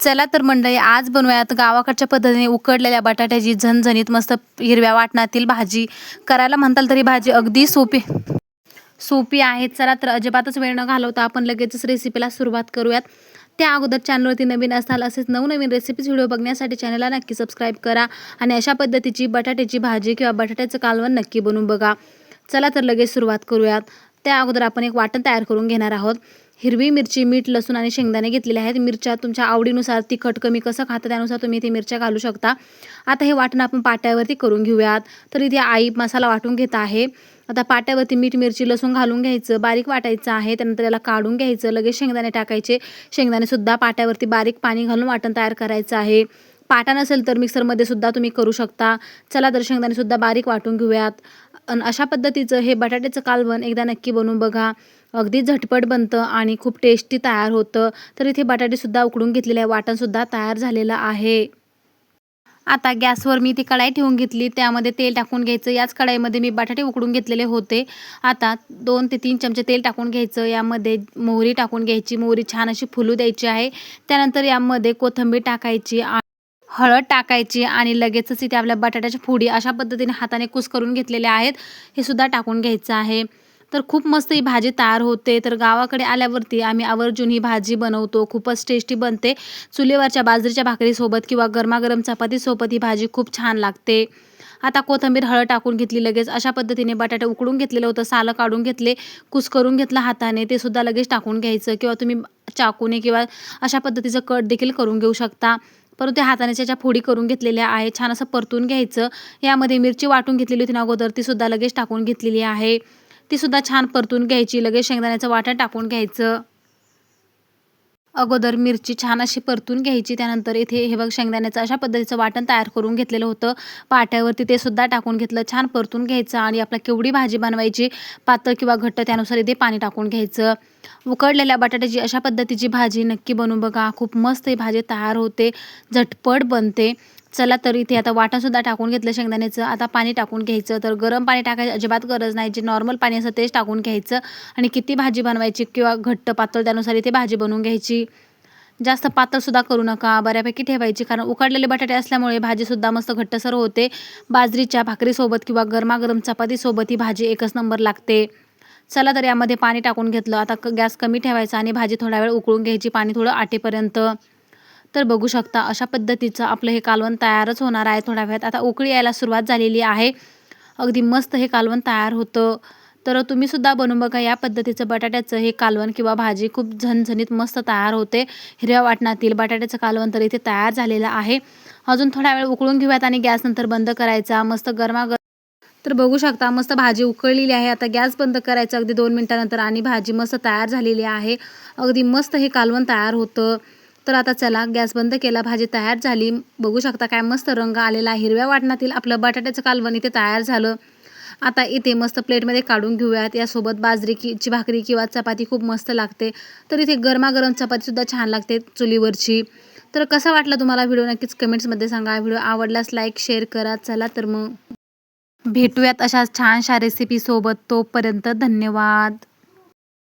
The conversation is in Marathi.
चला तर मंडळी आज बनवूयात गावाकडच्या पद्धतीने उकडलेल्या बटाट्याची झणझणीत मस्त हिरव्या वाटणातील भाजी. करायला म्हणताल तरी भाजी अगदी सोपी सोपी आहे. चला तर अजिबातच वेळ न घालवता आपण लगेचच रेसिपीला सुरुवात करूयात. त्या अगोदर चॅनलवरती नवीन असाल असेच नवनवीन रेसिपीज व्हिडिओ बघण्यासाठी चॅनलला नक्की सबस्क्राईब करा आणि अशा पद्धतीची बटाट्याची भाजी किंवा बटाट्याचं कालवण नक्की बनवून बघा. चला तर लगेच सुरुवात करूयात. त्या अगोदर आपण एक वाटण तयार करून घेणार आहोत. हिरवी मिरची मीठ लसूण आणि शेंगदाणे घेतलेले आहेत. मिरच्या तुमच्या आवडीनुसार तिखट कमी कसं खातं त्यानुसार तुम्ही इथे मिरच्या घालू शकता. आता हे वाटण आपण पाट्यावरती करून घेऊयात. तर इथे आई मसाला वाटून घेत आहे. आता पाट्यावरती मीठ मिरची लसूण घालून घ्यायचं. बारीक वाटायचं आहे. त्यानंतर त्याला काढून घ्यायचं. लगेच शेंगदाणे टाकायचे. शेंगदाणेसुद्धा पाट्यावरती बारीक पाणी घालून वाटण तयार करायचं आहे. पाटा नसेल तर मिक्सरमध्ये सुद्धा तुम्ही करू शकता. चला तर शेंगदाणेसुद्धा बारीक वाटून घेऊयात. अशा पद्धतीचं हे बटाट्याचं कालवण एकदा नक्की बनवून बघा. अगदी झटपट बनतं आणि खूप टेस्टी तयार होतं. तर इथे बटाटेसुद्धा उकडून घेतलेले आहे वाटणसुद्धा तयार झालेलं आहे. आता गॅसवर मी ती कढाई ठेवून घेतली. त्यामध्ये तेल टाकून घ्यायचं. याच कढाईमध्ये मी बटाटे उकडून घेतलेले होते. आता दोन ते तीन चमचे तेल टाकून घ्यायचं. यामध्ये मोहरी टाकून घ्यायची. मोहरी छान अशी फुलू द्यायची आहे. त्यानंतर यामध्ये कोथिंबीर टाकायची हळद टाकायची आणि लगेचच इथे आपल्या बटाट्याच्या फोडी अशा पद्धतीने हाताने कुस करून घेतलेल्या आहेत. हे सुद्धा टाकून घ्यायचं आहे. तर खूप मस्त ही भाजी तयार होते. तर गावाकडे आल्यावरती आम्ही आवर्जून ही भाजी बनवतो. खूपच टेस्टी बनते. चुलीवरच्या बाजरीच्या भाकरीसोबत किंवा गरमागरम चपातीसोबत ही भाजी खूप छान लागते. आता कोथिंबीर हळद टाकून घेतली लगेच. अशा पद्धतीने बटाटे उकडून घेतलेलं होतं. सालं काढून घेतले कुस करून घेतलं हाताने. ते सुद्धा लगेच टाकून घ्यायचं किंवा तुम्ही चाकूने किंवा अशा पद्धतीचं कट देखील करून घेऊ शकता. परंतु ते हाताने त्याच्या फोडी करून घेतलेल्या आहे छान असं परतून घ्यायचं. यामध्ये मिरची वाटून घेतलेली होती ना अगोदर ती सुद्धा लगेच टाकून घेतलेली आहे. ती सुद्धा छान परतून घ्यायची लगेच शेंगदाण्याचं वाटण टाकून घ्यायचं. अगोदर मिरची छान अशी परतून घ्यायची त्यानंतर इथे हे बघ शेंगदाण्याचं अशा पद्धतीचं वाटण तयार करून घेतलेलं होतं. पाट्यावरती ते सुद्धा टाकून घेतलं छान परतून घ्यायचं आणि आपला केवढी भाजी बनवायची पातळ किंवा घट्ट त्यानुसार इथे पाणी टाकून घ्यायचं. उकडलेल्या बटाट्याची अशा पद्धतीची भाजी नक्की बनवून बघा खूप मस्त ही भाजी तयार होते झटपट बनते. चला तर इथे आता वाटणसुद्धा टाकून घेतलं शेंगदाण्याचं. आता पाणी टाकून घ्यायचं. तर गरम पाणी टाकायची अजिबात गरज नाही. जे नॉर्मल पाणी असतं तेच टाकून घ्यायचं. आणि किती भाजी बनवायची किंवा घट्ट पातळ त्यानुसार इथे भाजी बनवून घ्यायची. जास्त पातळसुद्धा करू नका. बऱ्यापैकी ठेवायची. कारण उकडलेले बटाटे असल्यामुळे भाजीसुद्धा मस्त घट्टसर होते. बाजरीच्या भाकरीसोबत किंवा गरमागरम चपातीसोबत ही भाजी एकच नंबर लागते. चला तर यामध्ये पाणी टाकून घेतलं. आता क गॅस कमी ठेवायचा आणि भाजी थोडा वेळ उकळून घ्यायची. पाणी थोडं आटेपर्यंत. तर बघू शकता अशा पद्धतीचं आपलं हे कालवण तयारच होणार आहे थोड्या वेळात. आता उकळी यायला सुरुवात झालेली आहे. अगदी मस्त हे कालवण तयार होतं. तर तुम्ही सुद्धा बनवून बघा या पद्धतीचं बटाट्याचं हे कालवण किंवा भाजी खूप झणझणीत मस्त तयार होते. हिरव्या वाटणातील बटाट्याचं कालवण तर इथे तयार झालेलं आहे. अजून थोडा वेळ उकळून घेऊयात आणि गॅस नंतर बंद करायचा. मस्त गरमागर तर बघू शकता मस्त भाजी उकळलेली आहे. आता गॅस बंद करायचा अगदी दोन मिनटानंतर आणि भाजी मस्त तयार झालेली आहे. अगदी मस्त हे कालवण तयार होतं. तर आता चला गॅस बंद केला भाजी तयार झाली. बघू शकता काय मस्त रंग आलेला हिरव्या वाटणातील आपलं बटाट्याचं कालवण इथे तयार झालं. आता इथे मस्त प्लेटमध्ये काढून घेऊयात. यासोबत बाजरी की ची भाकरी किंवा चपाती खूप मस्त लागते. तर इथे गरमागरम चपातीसुद्धा छान लागते चुलीवरची. तर कसा वाटला तुम्हाला व्हिडिओ? नक्कीच कमेंट्समध्ये सांगा. व्हिडिओ आवडल्यास लाईक शेअर करा. चला तर मग भेटूयात अशा छानशा रेसिपीसोबत तोपर्यंत धन्यवाद.